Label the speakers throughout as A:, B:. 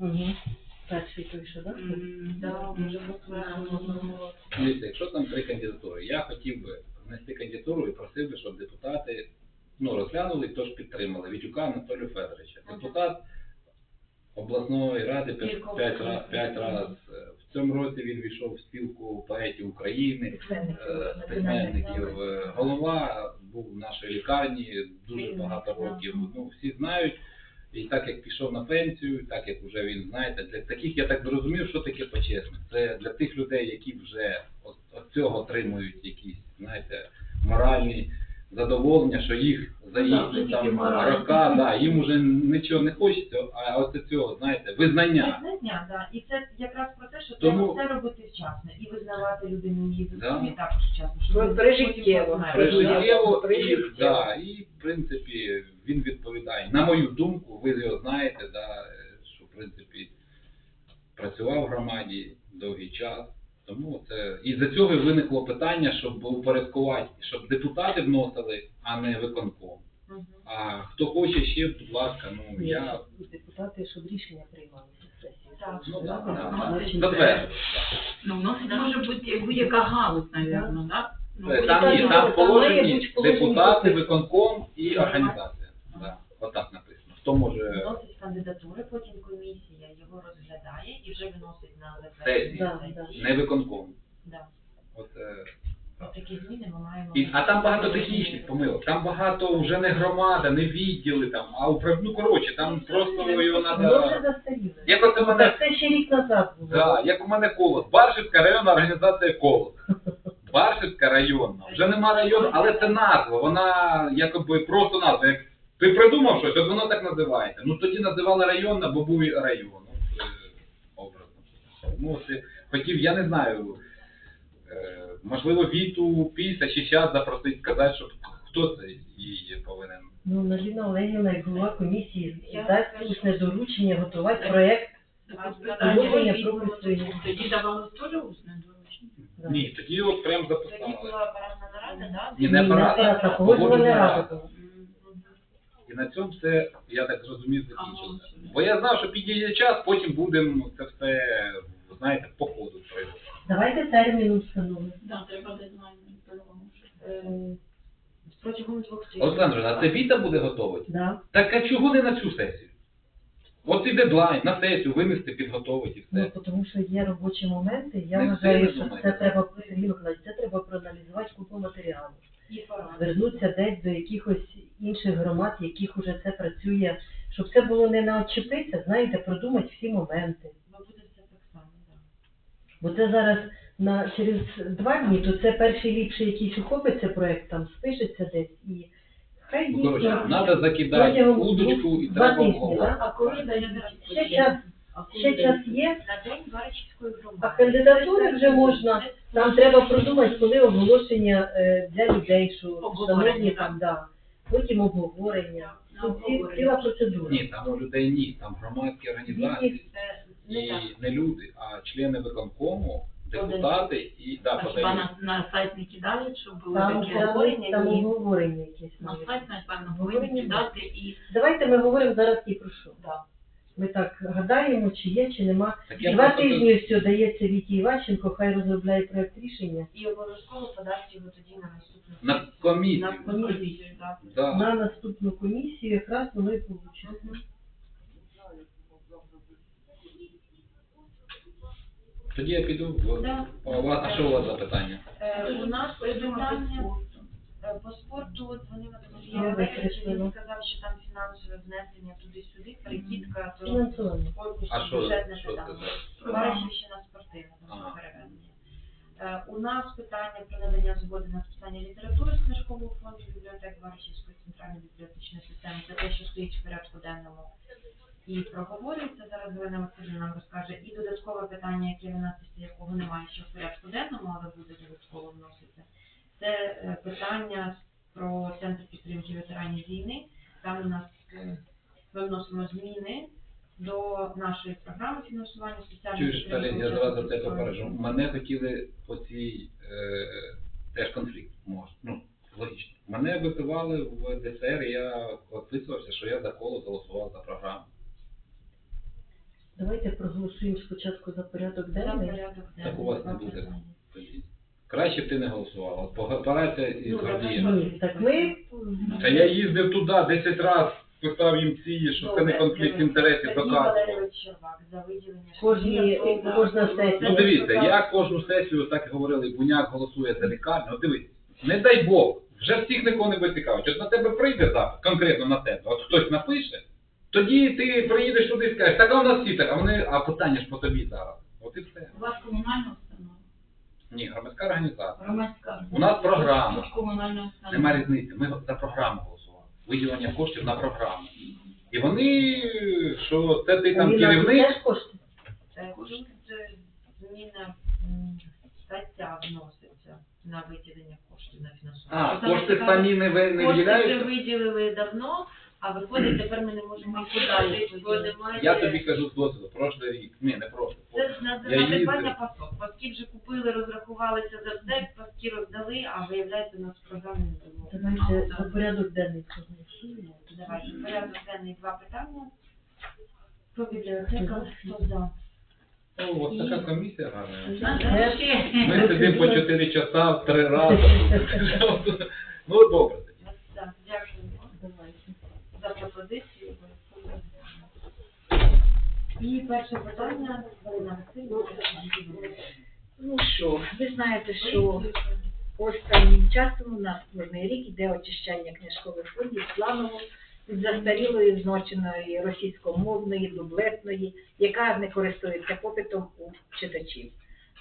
A: Угу. Перший той, що, так?
B: Да, може бути.
C: Дивіться, якщо там три кандидатури, я хотів би внести кандидатуру і просив би, щоб депутати ну, розглянули і тож підтримали Вітюка Анатолія Федоровича. Депутат обласної ради п'ять п'ять раз,
B: разів.
C: п'ять раз. е, В цьому році він війшов в спілку поетів України, е, письменників. Е, Голова був в нашій лікарні дуже багато років. Ну, всі знають. І так як пішов на пенсію, так як вже він знаєте, для таких я так зрозумів, що таке почесне. Це для тих людей, які вже от, от цього отримують якісь, знаєте, моральні задоволення, що їх за їхні
B: тільки
C: там рока, да, їм уже нічого не хочеться, а ось цього, знаєте, визнання.
D: Визнання, да. І це якраз про що
C: Тому-
D: треба все робити вчасно і визнавати людину її
C: Да.
D: заслуги також вчасно. щоб
A: Ну, прижиттєво.
D: потім померли.
C: Прижиттєво і,
A: Прижиттєво.
C: да, і, в принципі, він відповідає. На мою думку, ви його знаєте, да, е, що, в принципі, працював в громаді довгий час. Тому це і за цього і виникло питання, щоб упорядкувати, щоб депутати вносили, а не виконком.
D: Мгм.
C: А хто хоче ще, будь ласка, ну я
A: Депутати, щоб рішення приймалися в
C: ну.
B: Ну, вносить може бути будь-яка галузь, напевно, так? Ну,
C: Це
A: Там
C: Там є там положені депутати, виконком і організація. Да, отак написано. Хто може
D: Вносить кандидатури, потім комісія його розглядає і вже виносить на затвердження
C: не виконком.
D: Да.
C: От, е,
D: От такі зміни ми маємо.
C: І, а там багато технічних помилок. Там багато вже не громада, не відділи там, а управ... ну коротше, там просто його треба. Як от у мене,
A: це ще рік назад було.
C: да, як у мене колос, Баршівська районна організація колос. Баршівська районна. Вже нема району, але це назва. Вона якоби просто назва. Як ти придумав щось, от воно так називається. Ну тоді називали районна, бо був район. Е, образно. Ну, хотів, я не знаю. Е, можливо, Віту після чи час запросить сказати, що хто це її повинен.
A: Ну, Наліна Олегівна, як голова комісії, дасть усне доручення готувати.
B: Так,
A: Положення
B: тоді-
A: про присвоєння.
B: Тоді давали теж усне доручення.
C: Ні, тоді от прям
D: Тоді
C: записали.
D: була апаратна нарада, да?
C: Ні, не
A: не
C: апарат,
A: апарат, а
C: а
A: погоджувальна рада.
C: І на цьому все, я так зрозумів, закінчилося. Бо я знав, що підійде час, потім будемо це все, знаєте, по ходу проводити.
A: Давайте термін встановимо.
B: Да, треба дедлайн по-любому.
D: Е, Протягом двох тижнів.
C: Олександр, а це Віта буде готовить?
A: Да.
C: Так а чого не на цю сесію? От і дедлайн, на сесію винести, підготовити і
A: Ну, тому що є робочі моменти, я
C: Не
A: вважаю, що це треба, Сергій Миколаївич, це треба проаналізувати купу матеріалу.
D: І порада.
A: Звернутися десь до якихось інших громад, яких уже це працює, щоб це було не на очепитися, знаєте, продумати всі моменти.
D: Ви будете так само, так.
A: Бо це зараз на через два дні, то це перший ліпший якийсь ухопиться проект, там спишеться десь і хай
C: Ну,
A: дійсно
C: треба закидати
A: протягом
C: удочку і
A: двох- два
C: треба
A: тижні,
C: обговорити.
B: А коли дає
A: ще час, ще час є,
D: На день Баричівської громади.
A: а кандидатури вже можна. Там треба продумати, коли оголошення е, для людей, що
B: Обговорення,
A: шановні там, да. потім обговорення.
B: На
A: Тут ці-
B: обговорення.
A: ціла процедура.
C: Ні, там у людей ні, там громадські організації.
D: Це
C: І не люди, а члени виконкому, депутати і да,
B: А хіба
C: подають.
B: на, на сайт не кидають, щоб були
A: Там,
B: такі
A: там,
D: обговорення
A: там
D: ні.
A: обговорення якесь.
B: на сайт, напевно,
A: Обговорення
B: повинні кидати і
A: Давайте ми говоримо зараз і про що.
D: Да.
A: Ми так гадаємо, чи є, чи нема.
C: Так я
A: Два
C: просто-
A: тижні все дається Віті Іващенко, хай розробляє проект рішення.
D: І обов'язково подасть його тоді на наступну
C: На комісію.
D: на комісію. да.
C: Да.
A: На наступну комісію якраз воно і вийде.
C: Тоді я піду в.
D: Да.
C: А у вас- а що у вас за питання?
D: Е, У нас
B: Придумати
D: питання е, по спорту дзвонила до Сергія
A: Ну,
D: Валерійовича, він сказав, що там фінансове внесення туди-сюди, перекидка, то
A: Фінансування.
C: А що,
D: бюджетне
C: що це
D: питання.
C: за?
D: Баришівщина спортивна,
C: Ага.
D: там переведення. Е, У нас питання про надання згоди на списання літератури з книжкового фонду бібліотек Баришівської центральної бібліотечної системи. Це те, що стоїть в порядку денному і проговорюється. Зараз Галина Васильівна нам розкаже. І додаткове питання, яке виноситься, якого немає ще в порядку денному, але буде додатково вноситься. Це е, питання про центр підтримки ветеранів війни. Там у нас е, ми вносимо зміни до нашої програми фінансування
C: Чуєш, Сталін, я зразу тебе попереджу. Мене хотіли по цій е, теж конфлікт, може. Ну, логічно. Мене випивали в ДСР, я відписувався, що я за коло голосував за програму.
A: Давайте проголосуємо спочатку за порядок
D: За
A: денний.
C: Так у вас не буде. Краще б ти не голосувала. От Пограйся із
D: Ну.
A: Ні, так ми
C: Та я їздив туди 10 разів, писав їм ці, що це не конфлікт інтересів доказував.
A: Кожні- кожна сесія.
C: Ну дивіться, я кожну сесію так і говорили, Буняк голосує за лікарню. От дивись, не дай Бог, вже всіх нікого не буде цікавить. От на тебе прийде запит, конкретно на тебе, от хтось напише, тоді ти приїдеш туди і скажеш, так а у нас всі так, а вони, а питання ж по тобі зараз. От і все.
B: У вас комунальна установа?
C: Ні, громадська організація.
B: Громадська.
C: У нас програма.
B: Комунальна установа.
C: Нема різниці. Ми за програму голосували. Виділення коштів на програму. І вони, що це ти там керівник,
A: теж кошти.
D: Е, Тут е, зміна м, стаття вноситься на виділення коштів на фінансування.
C: а, кошти
D: що
C: самі не, ви- не
D: Кошти вже
C: виділяються.
D: виділили давно, а виходить, тепер ми не можемо
B: Ми
D: подати, бо немає.
C: Я тобі кажу з досвіду, прошлий рік, ні, не прошлий.
D: Це ж на
C: Я їздив.
D: придбання пасок. Паски вже купили, розрахувалися за все, паски роздали, а виявляється, у нас програми не було.
A: Давайте за порядок денний проголосуємо.
D: Давайте, порядок денний два питання. Про бібліотека, хто за?
C: О, от така комісія гарна. Ми сидимо по 4 часа, три рази. Ну, добре. тоді.
D: Так, дякую. За пропозицію. І перше питання, Васильівна.
E: Ну що, ви знаєте, що останнім часом у нас кожний рік йде очищання книжкових фондів планово від застарілої зноченої російськомовної, дублетної, яка не користується попитом у читачів.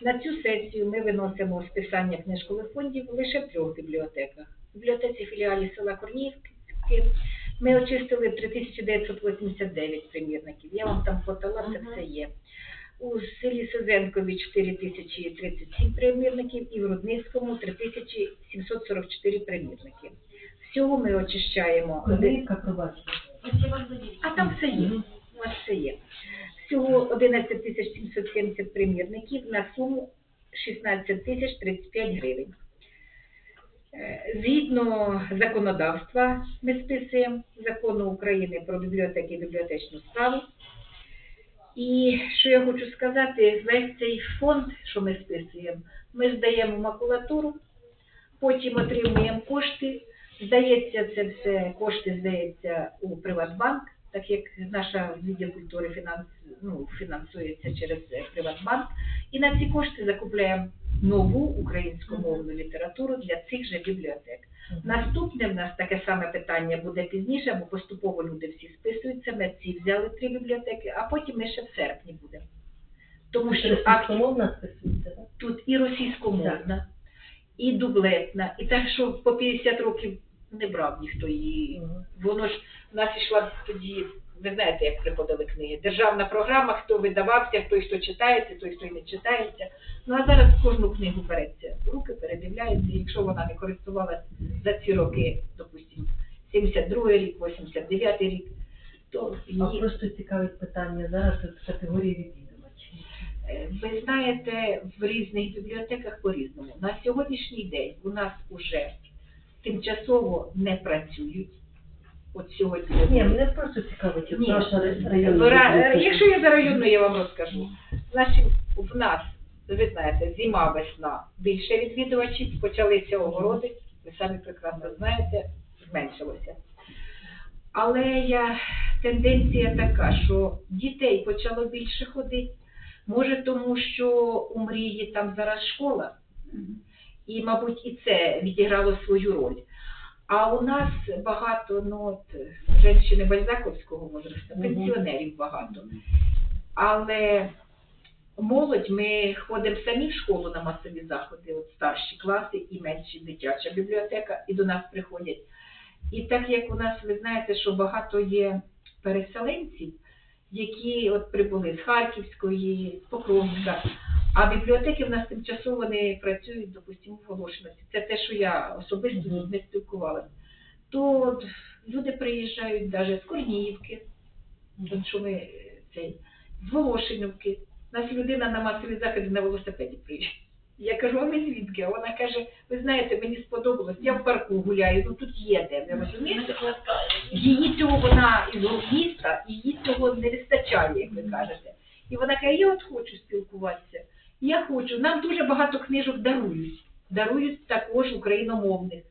E: На цю сесію ми виносимо списання книжкових фондів лише в трьох бібліотеках. В бібліотеці філіалі села Корнівське ми очистили 3989 примірників. Я вам там подала, це все є. У селі Созенкові 4037 примірників і в Рудницькому 3744 примірники. Всього ми очищаємо. А там все є. У нас все є. Всього 11 тисяч 770 примірників на суму 16 тисяч 35 гривень. Е, Згідно законодавства ми списуємо закону України про бібліотеки і бібліотечну справу. І що я хочу сказати, весь цей фонд, що ми списуємо, ми здаємо макулатуру, потім отримуємо кошти. Здається, це все кошти здається у Приватбанк, так як наша відділ культури фінанс, ну, фінансується через Приватбанк. І на ці кошти закупляємо нову українськомовну літературу для цих же бібліотек. Наступне в нас таке саме питання буде пізніше, бо поступово люди всі списуються. Ми ці взяли три бібліотеки, а потім ми ще в серпні будемо. Тому що
A: Російськомовна списується, так?
E: тут і російськомовна, і дублетна, і так, що по 50 років не брав ніхто її. Воно ж в нас ішла тоді, ви знаєте, як приходили книги. Державна програма, хто видавався, той, хто читається, той, хто не читається. Ну а зараз кожну книгу береться в руки, передивляється, і якщо вона не користувалась за ці роки, допустимо, 72 рік, 89 рік, то
A: А просто цікавить питання зараз от категорії відвідувачів.
E: Е, Ви знаєте, в різних бібліотеках по-різному. На сьогоднішній день у нас уже тимчасово не працюють. От сьогодні.
A: Ні, мене просто цікавить, от
E: Ні.
A: наша
E: В
A: районна
E: ра-
A: бібліотека.
E: Якщо я за районну, я вам розкажу. Значить, в нас, ви знаєте, зима, весна, більше відвідувачів, почалися огороди, ви самі прекрасно знаєте, зменшилося. Але я, тенденція така, що дітей почало більше ходити. Може, тому що у мрії там зараз школа, і, мабуть, і це відіграло свою роль. А у нас багато ну, от, женщини бальзаковського возрасту, пенсіонерів багато. Але молодь, ми ходимо самі в школу на масові заходи, от старші класи і менші дитяча бібліотека, і до нас приходять. І так як у нас, ви знаєте, що багато є переселенців, які от прибули з Харківської, з Покровська, а бібліотеки в нас тимчасово не працюють, допустимо, в Волошиновці. Це те, що я особисто з ними спілкувалася. То от люди приїжджають навіть з Корніївки, От що ми цей, з Волошинівки. У нас людина на масові заходи на велосипеді приїжджає. Я кажу, а ви звідки? А вона каже, ви знаєте, мені сподобалось, я в парку гуляю, ну тут є де, ви розумієте? Її цього вона із міста, її цього не вистачає, як ви кажете. І вона каже, я от хочу спілкуватися. Я хочу. Нам дуже багато книжок дарують. Дарують також україномовних.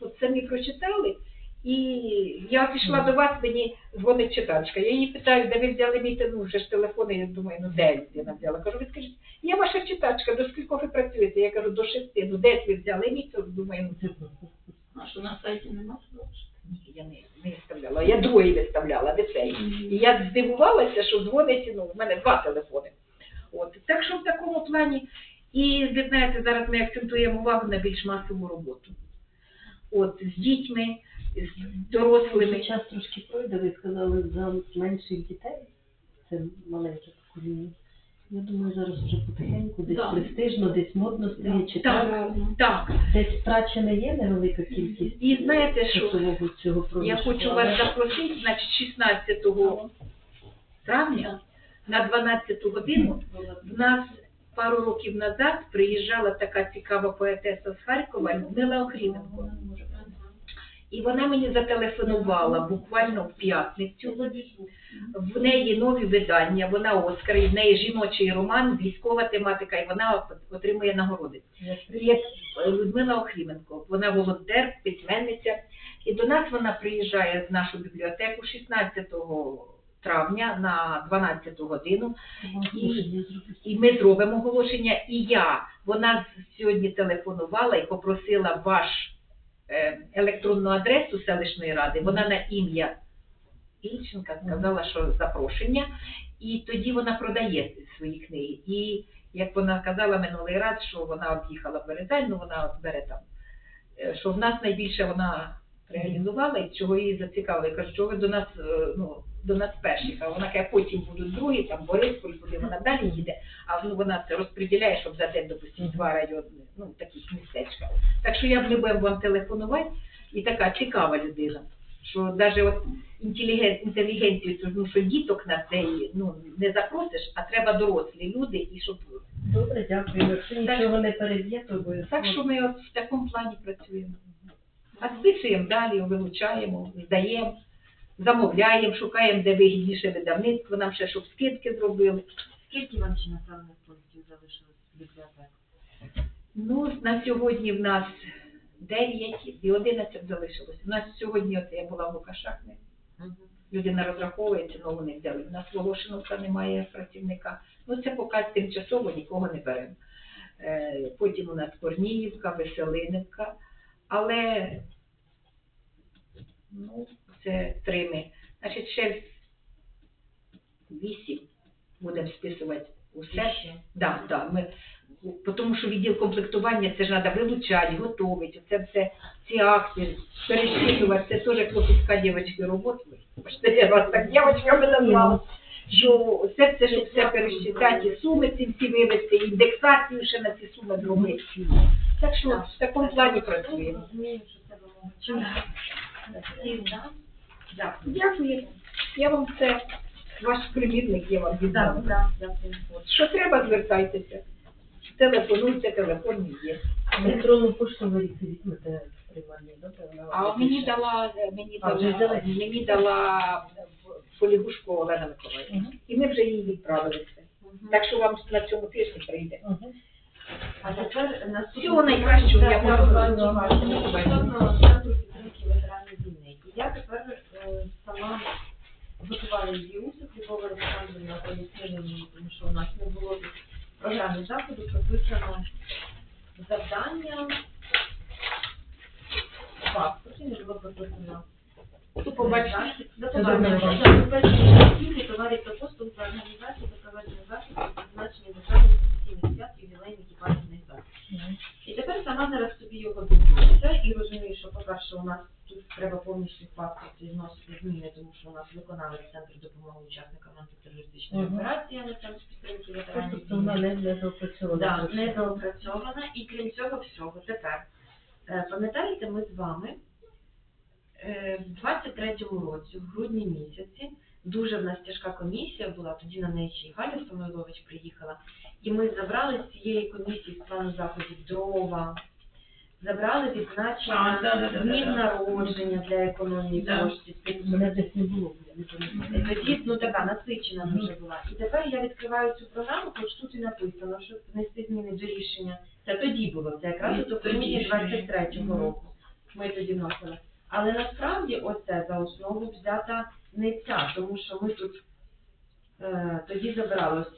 E: От самі прочитали. І я пішла до вас, мені дзвонить читачка. Я її питаю, де ви взяли мій ну, вже ж телефон, і я думаю, ну де вона взяла. Кажу, ви скажіть, я ваша читачка, до скількох ви працюєте? Я кажу, до шести. Ну де ви взяли мій це? Думаю, ну
B: А що на сайті нема?
E: ні, я не, не виставляла. Я другий виставляла, де цей. І я здивувалася, що дзвонить, ну, в мене два телефони. От. Так що в такому плані, і ви знаєте, зараз ми акцентуємо увагу на більш масову роботу. От, з дітьми, з дорослими.
A: Час трошки пройде, ви сказали за менших дітей, це маленьке покоління. Я думаю, зараз вже потихеньку, десь
B: Да.
A: престижно, десь модно стає читати.
E: Так, так.
A: Десь втрачена є невелика кількість
E: І знаєте що?
A: часового цього проміжку.
E: Я хочу
A: але-
E: вас запросити, значить, 16 травня на 12 годину в нас пару років назад приїжджала така цікава поетеса з Харкова Людмила Охріменко. І вона мені зателефонувала буквально в п'ятницю. В неї нові видання, вона Оскар, і в неї жіночий роман, військова тематика, і вона отримує нагороди. Є Людмила Охріменко, вона волонтер, письменниця. І до нас вона приїжджає в нашу бібліотеку 16 травня на 12 годину.
A: Зробити.
E: І ми зробимо оголошення. І я, вона сьогодні телефонувала і попросила ваш електронну адресу селищної ради. Вона на ім'я Ільченка сказала, що запрошення. І тоді вона продає свої книги. І як вона казала минулий раз, що вона об'їхала Березань, ну вона от бере там, е, що в нас найбільше вона реалізувала і чого її зацікавило. Я кажу, що ви до нас, е, ну, до нас перші. А вона каже, потім будуть другі, там Борисполь, куди вона далі їде, а ну, вона це розподіляє, щоб за день, допустимо, два райони, ну, таких містечка. Так що я б будемо вам телефонувати, і така цікава людина. Що навіть от інтеліген, інтелігенцію, ну, що діток на цей ну, не запросиш, а треба дорослі люди, і щоб
A: Добре, дякую. Якщо нічого не переб'є, то обов'язково.
E: так що ми от в такому плані працюємо. А списуємо далі, вилучаємо, здаємо, замовляємо, шукаємо, де вигідніше видавництво, нам ще щоб скидки зробили.
D: Скільки вам ще населених пунктів залишилось в бібліотеці?
E: Ну, на сьогодні в нас 9 і 11 залишилось. У нас сьогодні, от я була в Лукашах, ми- людина розраховується, але вони взяли. У нас Волошиновка немає працівника. Ну, це поки тимчасово нікого не беремо. Е, Потім у нас Корніївка, Веселинівка, але ну, це три ми. Значить, ще вісім будемо списувати усе. Да, да, ми, тому що відділ комплектування це ж треба вилучати, готувати, це все, ці акти, пересчитувати, це теж клопітка дівчатки роботи. Бачите, я вас так дівчатками назвала. Що це, це, щоб все пересчитати, і суми ці всі вивести, індексацію ще на ці суми зробити. Так що в такому плані працюємо.
D: Дякую.
E: Дякую. Я вам це, ваш примірник, я вам
D: Так,
E: віддам.
D: так, дякую.
E: Що треба, звертайтеся. Телефонуйте, телефон є.
A: Електронну пошту ви візьмете приймальні, добре?
E: А мені дала, мені
A: А, вже
E: дала,
A: взяли?
E: мені дала Полігушко Олена Миколаївна.
A: Мгм.
E: І ми вже її відправили все. Так що вам на цьому тижні прийде.
A: Мгм.
D: А тепер
E: Всього найкращого я можу
D: вам. І я тепер е, сама готувала її Любов Олександрівна пояснила мені, тому що у нас не було програми заходу, прописано завдання паспорті, не було прописано
E: До побачення.
D: До
A: Це
D: побачення.
A: добре.
D: Так, Забезпечення закупівлі товарів та послуг за організацію та проведення заходів, призначення державних професійних свят, ювілейних і пам'ятних дат. І тепер сама зараз собі його дивлюся і розумію, що, по-перше, у нас тут треба повністю паспорт зносити зміни, тому що у нас виконавець Центр допомоги учасникам антитерористичної
A: Мгм.
D: операції, а не Центр підтримки ветеранів.
A: Тобто вона
D: війни.
A: не, не доопрацьована.
D: Да,
A: просто.
D: не доопрацьована. І крім цього всього, тепер, е, пам'ятаєте, ми з вами е, в 23-му році, в грудні місяці, дуже в нас тяжка комісія була, тоді на неї ще й Галя Самойлович приїхала, і ми забрали з цієї комісії з плану заходів дрова, забрали
B: А,
D: відзначення
B: да, да, да,
D: днів
B: да.
D: народження для економії
B: Да.
D: коштів.
A: Мене десь не було. я не пам'ятаю.
D: Тоді ну така насичена дуже була. І тепер я відкриваю цю програму, хоч тут і написано, що внести зміни до рішення. Це тоді було, це якраз
B: Ні,
D: у
B: тоді
D: грудні
B: ж.
D: 23-го
B: Мгм.
D: року. Ми тоді вносили. Але насправді оце за основу взята не ця, тому що ми тут е, тоді забралось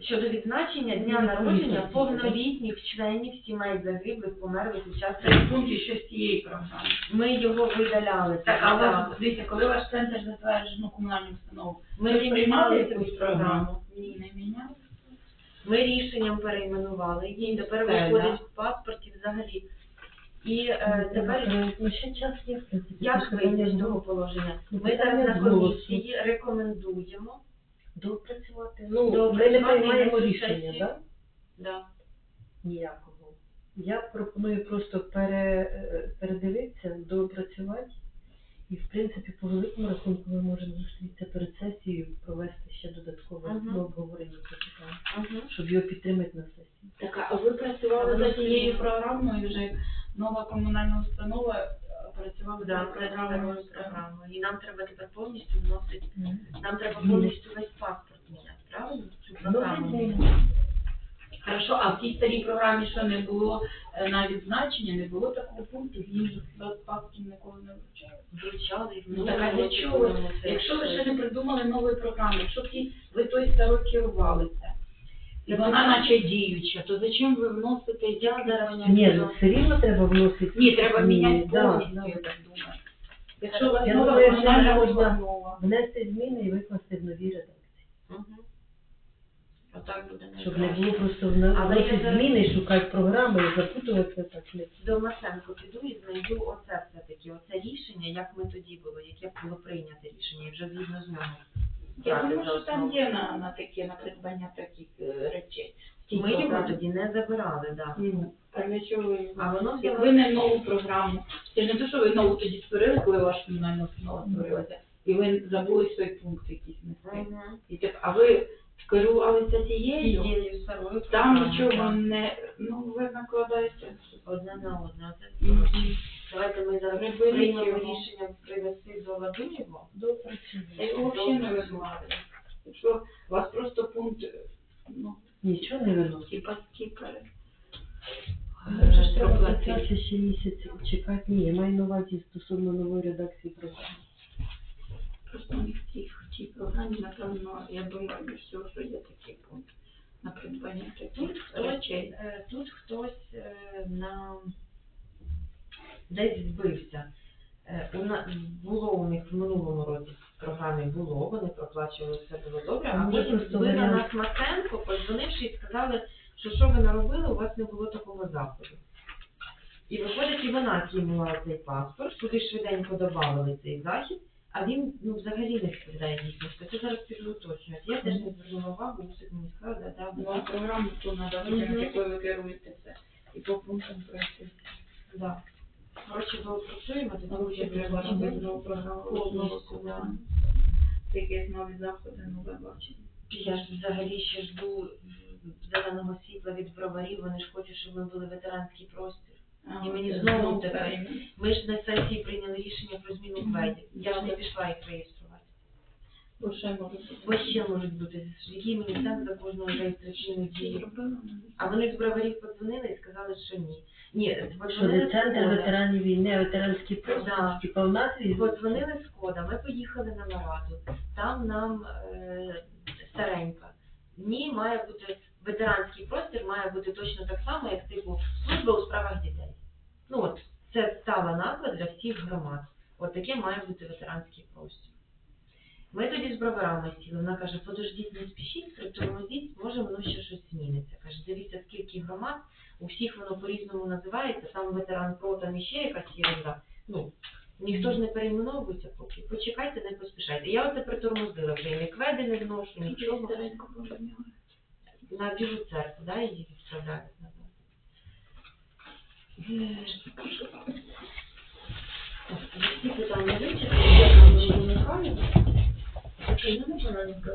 D: щодо відзначення дня
A: Ну,
D: народження повнолітніх членів сімей загиблих, померлих під час
B: Це пункт ще цієї програми.
D: Ми його видаляли.
B: Так, а у
D: Так.
B: дивіться, коли ваш центр затверджено комунальну установу,
D: Ми
B: ви приймали
D: міняли
B: якусь програму? Ні, не міняли.
D: Ми рішенням перейменували її, тепер
B: Все,
D: виходить в паспорті взагалі. І е, тепер
A: Ну, ще час є,
D: як вийти з
A: було
D: положення?
A: Ну,
D: Ми зараз на комісії рекомендуємо.
A: Доопрацювати. Ну, ми не приймаємо
D: на
A: рішення,
D: сесію.
A: так?
D: Да.
A: Ніякого. Я пропоную просто пере, е, передивитися, доопрацювати. І, в принципі, по великому рахунку ми можемо зустрітися перед сесією, провести ще додаткове
D: Мгм.
A: ну, обговорення цього питання,
D: Угу.
A: щоб його підтримати на сесії.
B: Так, а ви працювали за цією програмою, вже нова комунальна установа працювала
D: Да,
B: за
D: програмою
B: програмою.
D: І нам треба тепер повністю вносити, нам треба повністю весь паспорт міняти, правильно? Цю програму
A: Ну,
D: міняти.
B: Хорошо, а в тій старій програмі що не було е, на відзначення, не було такого пункту, він же без паспорту ніколи не вручав.
D: Вручали.
B: Ну, так, а для чого? Якщо ви ще не придумали нової програми, якщо ті, ви той старою керувалися, і вона наче діюча, то зачем ви вносите
D: Я зараз
A: Ні, ну все рівно треба вносити.
B: Ні, треба міняти
A: Да,
B: повністю,
A: да.
B: я так думаю. Якщо вас
A: Я
B: нова
A: думаю, що
B: комунальна
A: можна Внести зміни і викласти в нові редакції.
D: Угу. Отак буде
A: Щоб не
D: найкраще.
A: було просто в
D: Але я
A: вносити
D: зараз-
A: зміни, шукати програми і запутуватися так не.
D: до Масенко піду і знайду оце все-таки, оце рішення, як ми тоді було, яке було прийнято рішення, і вже згідно з нього.
B: Я думаю, що там є на, на таке, на придбання таких е, речей.
D: Ми його тоді не забирали, да.
B: Ну, а для чого ви
D: А воно
B: Як ви не нову програму. Це ж не те, що ви нову тоді створили, коли ваша комунальна установа створилася, і ви забули свій пункт якийсь нести.
D: Угу.
B: І так, а ви керувалися тією,
D: старою
B: там нічого
D: так.
B: не, ну ви накладаєте.
D: одне на одне. Оце
B: Мгм.
D: Давайте ми зараз
B: Приберіть
D: приймемо
B: його.
D: рішення привести до ладу його.
B: Я його взагалі не. Якщо у вас просто пункт, ну,
A: Нічого не виносить.
B: типа скіпери.
A: Вже ж треба працювати ще місяць чекати. Ні, я маю на увазі стосовно нової редакції програми.
B: Просто них в цій, в цій програмі, напевно, я думаю, всього, що є такий пункт на придбання
D: Тут
B: таких
D: хтось,
B: речей.
D: е, тут хтось е, на десь збився. Е, У на було у них в минулому році в програмі було, вони проплачували все було добре,
A: А
D: потім ви на нас Маценко, подзвонивши і сказали, що що ви наробили, у вас не було такого заходу. І виходить, і вона кинула цей паспорт, туди швиденько додавали цей захід, а він ну, взагалі не відповідає дійсності. Це зараз піду уточнювати. Я теж не звернула увагу, мені сказати, да, да,
B: Ну, програму ту треба якою ви керуєтеся. І по пунктам пройти.
D: Да. Коротше, було працюємо,
B: тому що
D: буде
B: треба нову програму,
D: да.
B: комунальну. Нові заходи, нове бачення.
D: Я ж взагалі ще жду зеленого світла від броварів, вони ж хочуть, щоб ми були ветеранський простір. І мені знову
B: знову
D: тепер. Ми ж на сесії прийняли рішення про зміну кведів. Я ж не пішла їх реєструвати.
B: Бо ще може бути.
D: Бо ще можуть бути, який мені сенс за кожну реєстраційну дію. А вони з броварів подзвонили і сказали, що ні. Ні,
A: Що
D: подзвонили
A: не
D: з
A: центр
D: кода.
A: ветеранів війни, ветеранський простір,
D: Да.
A: типа в назві.
D: Подзвонили з кода, ми поїхали на нараду. Там нам е, старенька. Ні, має бути ветеранський простір, має бути точно так само, як типу служба у справах дітей. Ну от це стала назва для всіх громад. От таке має бути ветеранський простір. Ми тоді з броварами сіли. Вона каже, подождіть, не спішіть, притормозіть, може воно ще щось зміниться. Каже, дивіться, скільки громад, у всіх воно по-різному називається, там ветеран про, там іще якась єрунда. Ну, ніхто ж не перейменовується поки. Почекайте, не поспішайте. Я оце притормозила вже, і не кведи не вношу, нічого. На біжу церкву, да, її відправляють назад. Так, всі питання вичерпані. Дякую, 되는 거라니까.